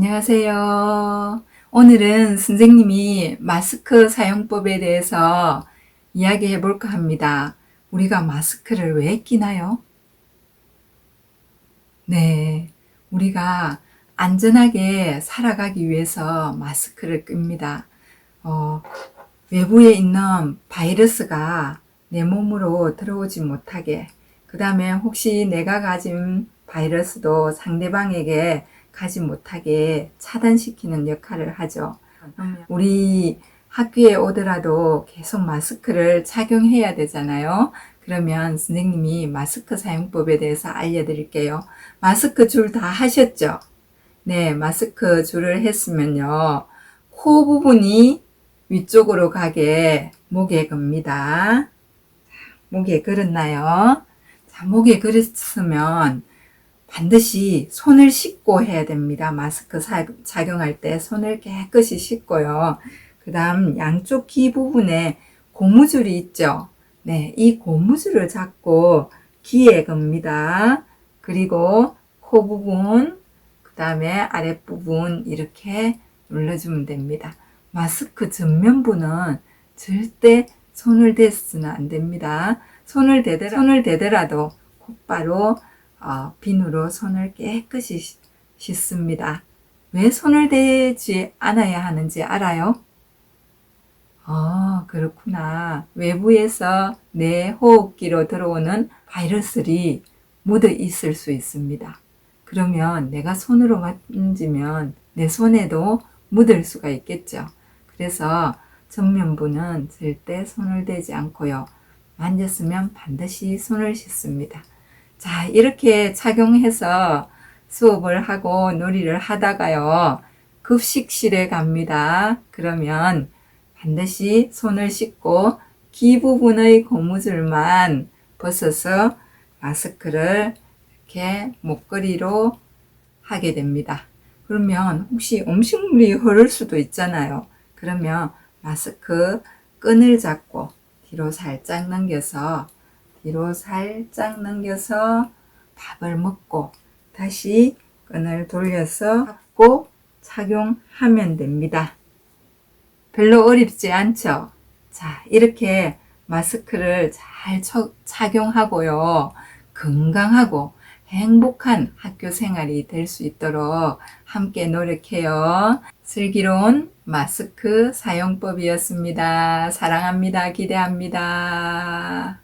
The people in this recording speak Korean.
안녕하세요. 오늘은 선생님이 마스크 사용법에 대해서 이야기해 볼까 합니다. 우리가 마스크를 왜 끼나요? 네, 우리가 안전하게 살아가기 위해서 마스크를 낍니다. 어, 외부에 있는 바이러스가 내 몸으로 들어오지 못하게, 그 다음에 혹시 내가 가진 바이러스도 상대방에게 가지 못하게 차단시키는 역할을 하죠. 우리 학교에 오더라도 계속 마스크를 착용해야 되잖아요. 그러면 선생님이 마스크 사용법에 대해서 알려드릴게요. 마스크 줄 다 하셨죠? 네, 마스크 줄을 했으면요. 코 부분이 위쪽으로 가게 목에 겁니다. 목에 걸었나요? 자, 목에 걸었으면 반드시 손을 씻고 해야 됩니다. 마스크 사- 착용할 때 손을 깨끗이 씻고요. 그 다음 양쪽 귀 부분에 고무줄이 있죠. 네, 이 고무줄을 잡고 귀에 겁니다. 그리고 코 부분, 그 다음에 아랫부분 이렇게 눌러주면 됩니다. 마스크 전면부는 절대 손을 대서는 안 됩니다. 손을 대더라, 손을 대더라도 곧바로 어, 비누로 손을 깨끗이 씻- 씻습니다. 왜 손을 대지 않아야 하는지 알아요? 아, 그렇구나. 외부에서 내 호흡기로 들어오는 바이러스들이 묻어 있을 수 있습니다. 그러면 내가 손으로 만지면 내 손에도 묻을 수가 있겠죠. 그래서 전면부는 절대 손을 대지 않고요. 만졌으면 반드시 손을 씻습니다. 자, 이렇게 착용해서 수업을 하고 놀이를 하다가요. 급식실에 갑니다. 그러면 반드시 손을 씻고 귀 부분의 고무줄만 벗어서 마스크를 이렇게 목걸이로 하게 됩니다. 그러면 혹시 음식물이 흐를 수도 있잖아요. 그러면 마스크 끈을 잡고 뒤로 살짝 넘겨서 뒤로 살짝 넘겨서 밥을 먹고 다시 끈을 돌려서 잡고 착용하면 됩니다. 별로 어렵지 않죠? 자, 이렇게 마스크를 잘 처- 착용하고요. 건강하고 행복한 학교 생활이 될 수 있도록 함께 노력해요. 슬기로운 마스크 사용법이었습니다. 사랑합니다. 기대합니다.